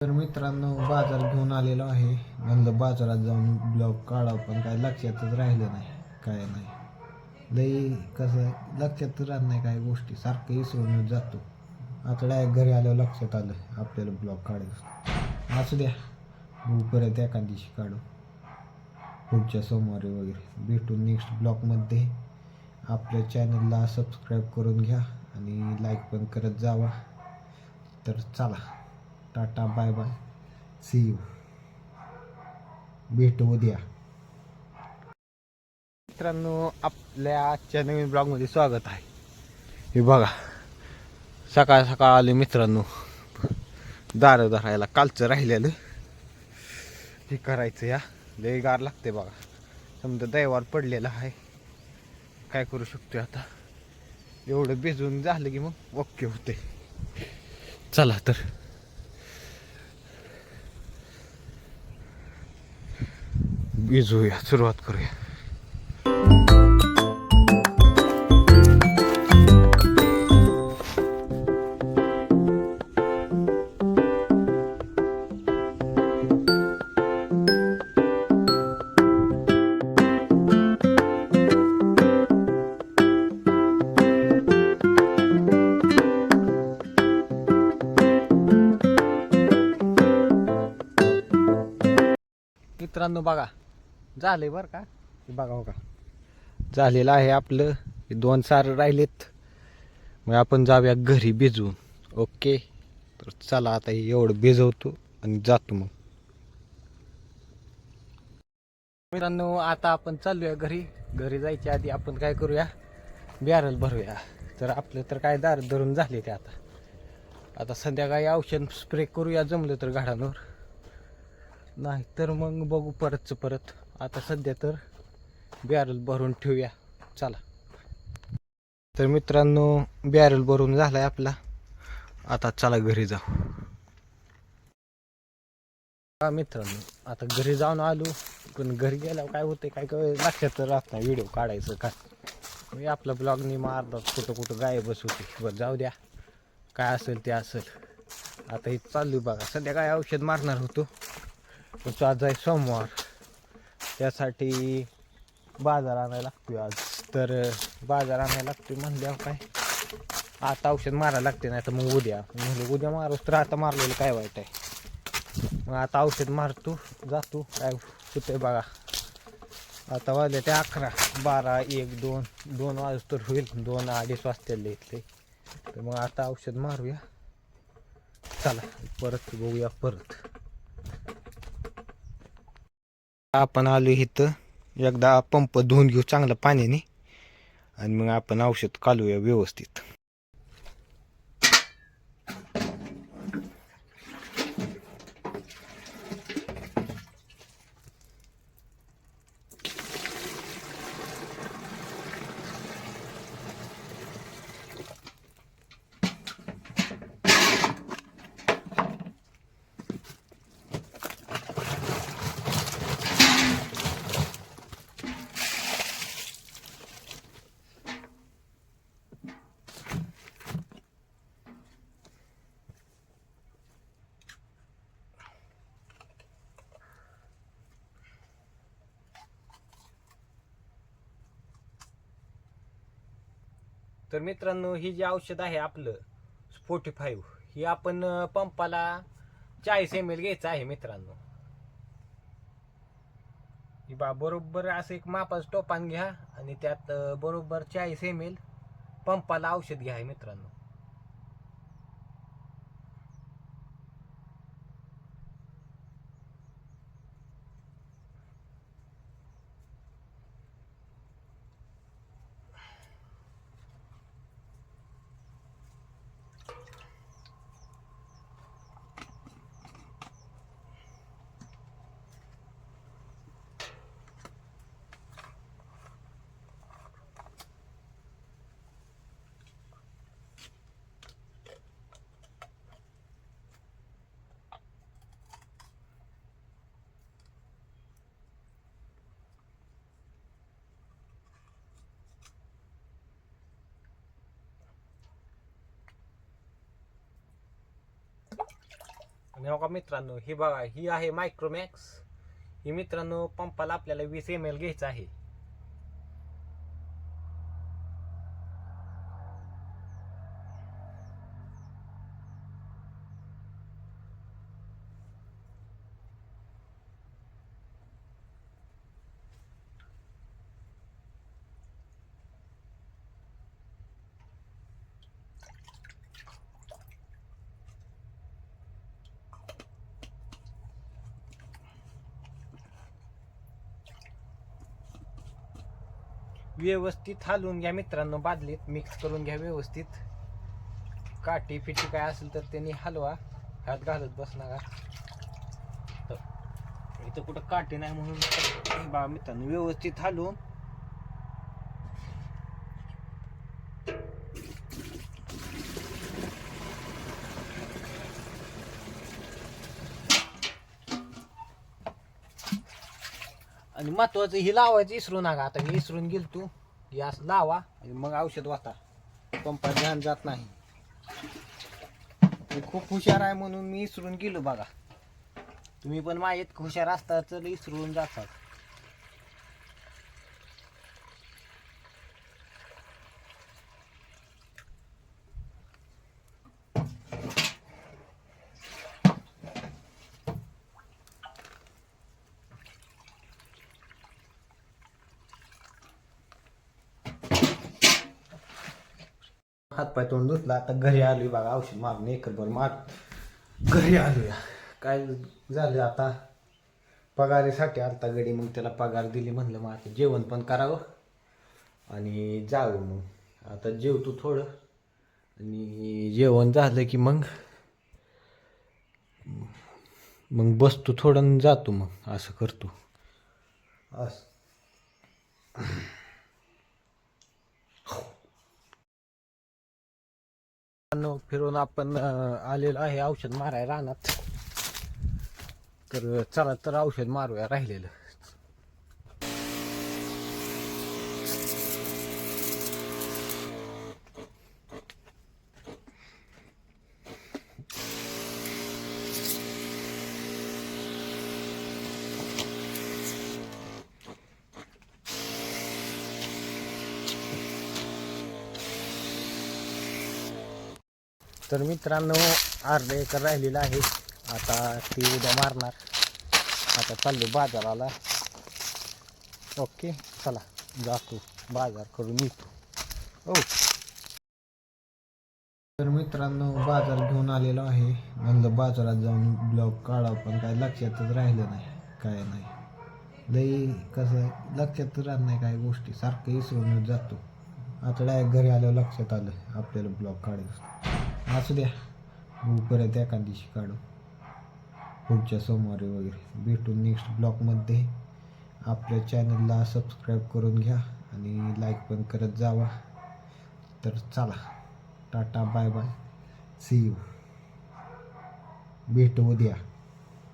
तर मित्रांनो बाजार घेऊन आलेलो आहे. म्हणलं बाजारात जाऊन ब्लॉग काढा पण काय लक्षातच राहिलं नाही. काय नाही. लई कसं लक्षात राहत नाही काही गोष्टी. सारखं विसरून जातो. आता डायरेक्ट घरी आल्यावर लक्षात आलं आपल्याला ब्लॉग काढायचं. असू द्या. बघू परत एका दिवशी काढू. पुढच्या सोमवारी वगैरे. भेटू नेक्स्ट ब्लॉगमध्ये आपल्या चॅनलला सबस्क्राईब करून घ्या आणि लाईक पण करत जावा. तर चला. Tata bye bye. See you भेटू उद्या. मित्रांनो आपल्या आजच्या नवीन ब्लॉगमध्ये स्वागत आहे. हे बघा सकाळ सकाळ आले मित्रांनो. दारं धरायला कालचं राहिलेलं. हे करायचं या. लय गार लागते बघा. समजा दैवार पडलेला आहे. काय करू शकतो आता? एवढं भिजून झालं की मग ओके होते. चला तर. भिजूया सुरुवात करूया मित्रांनो बघा झालंय बरं का? हे बघा हो का? झालेलं आहे आपलं. हे दोन सार राहिलेत. मग आपण जाऊया घरी भिजवून. ओके? तर चला आता हे एवढं भिजवतो आणि जातो मग. मित्रांनो आता आपण चालूया घरी. घरी जायच्या आधी आपण काय करूया? बॅरल भरूया. तर आपलं तर काय दार धरून झाले ते आता. आता संध्याकाळी औषध स्प्रे करूया जमलं तर घाडांवर नाही तर मग बघू परतचं परत. आता सध्या तर बॅरल भरून ठेवूया. चला. तर मित्रांनो बॅरल भरून झालाय आपला. आता चला घरी जाऊ. हा मित्रांनो आता घरी जाऊन आलो. पण घरी गेल्यावर काय होते काय काय लक्षात तर राहत नाही. व्हिडिओ काढायचं काय मी आपला ब्लॉगनी मारतात कुठं कुठं गायबच होते बरं जाऊ द्या. काय असेल ते असेल. आता हे चालू बघा. सध्या काय औषध मारणार होतो? पण आज आहे सोमवार. त्यासाठी बाजार आणायला लागतो आज. तर बाजार आणायला लागतो म्हणल्यावर काय? आता औषध मारायला लागते नाही तर मग उद्या. म्हणजे उद्या मारूस तर आता मारलेलं काय वाईट आहे? मग आता औषध मारतो जातो. काय होते बघा. आता वाजले ते अकरा. बारा एक दोन. दोन वाज तर होईल. दोन अडीच वाजतेले इथले तर मग आता औषध मारूया. चला परत बघूया परत. आपण आलो इथं एकदा पंप धुवून घेऊ चांगलं पाण्याने. आणि मग आपण औषध कालूया व्यवस्थित. तर मित्रांनो ही जे औषध आहे आपलं फोर्टी फाईव्ह ही आपण पंपाला चाळीस एम एल घ्यायचं आहे मित्रांनो. ही बा बरोबर असं एक मापाचं टोपान घ्या आणि त्यात बरोबर चाळीस एम एल पंपाला औषध घ्या मित्रांनो. आणि हो का मित्रांनो ही बघा ही आहे मायक्रोमॅक्स ही मित्रांनो पंपाला आपल्याला वीस एम एल घ्यायचं आहे. व्यवस्थित हालून घ्या मित्रांनो बादलीत मिक्स करून घ्या व्यवस्थित. काठी फिटी काय असेल तर त्यांनी हलवा हात घालत बस नका. तर इथं कुठं काठी नाही म्हणून बा मित्रांनो व्यवस्थित हलवून आणि महत्वाचं ही लावायचं इसरू नका आता मी इसरून गेल तू. यास लावा. आणि मग औषध वाचा पंपा ध्यान जात नाही. मी खूप हुशार आहे म्हणून मी इसरून गेलो बघा. तुम्ही पण माहीत हुशार असता तर इसरून जातात. हातपाय तोंड धुतला आता घरी आलोय बघा औषध मारून एकरभर मार घरी आलोया. काय झालं आता? पगारीसाठी आलता गडी मग त्याला पगार दिली म्हणलं मग. आता जेवण पण करावं आणि जावं मग. आता जेवतो थोडं. आणि जेवण झालं की मग मग बसतो थोडं जातो मग. असं करतो. असं. फिरून आपण आलेलो आहे औषध मारायला रानात. तर चला तर औषध मारूया राहिलेलं. तर मित्रांनो अर्धा एकर राहिलेला आहे. आता ती उद्या मारणार. आता चाललो बाजाराला. ओके चला जातो. बाजार करून येतो. ओ तर मित्रांनो बाजार घेऊन आलेलो आहे. म्हणलं बाजारात जाऊन ब्लॉग काढा पण काय लक्षातच राहिलं नाही. काय नाही. लई कसं लक्षातच राहत नाही काय गोष्टी. सारखं इसरून जातो. आता डायरेक्ट घरी आल्यावर लक्षात आलं आपल्याला ब्लॉग काढायचं. असू द्या. बघू परत एका दिवशी काढू. पुढच्या सोमवारी वगैरे. भेटू नेक्स्ट ब्लॉगमध्ये आपल्या चॅनलला सबस्क्राईब करून घ्या आणि लाईक पण करत जावा. तर चला. Tata bye bye see you भेटू उद्या.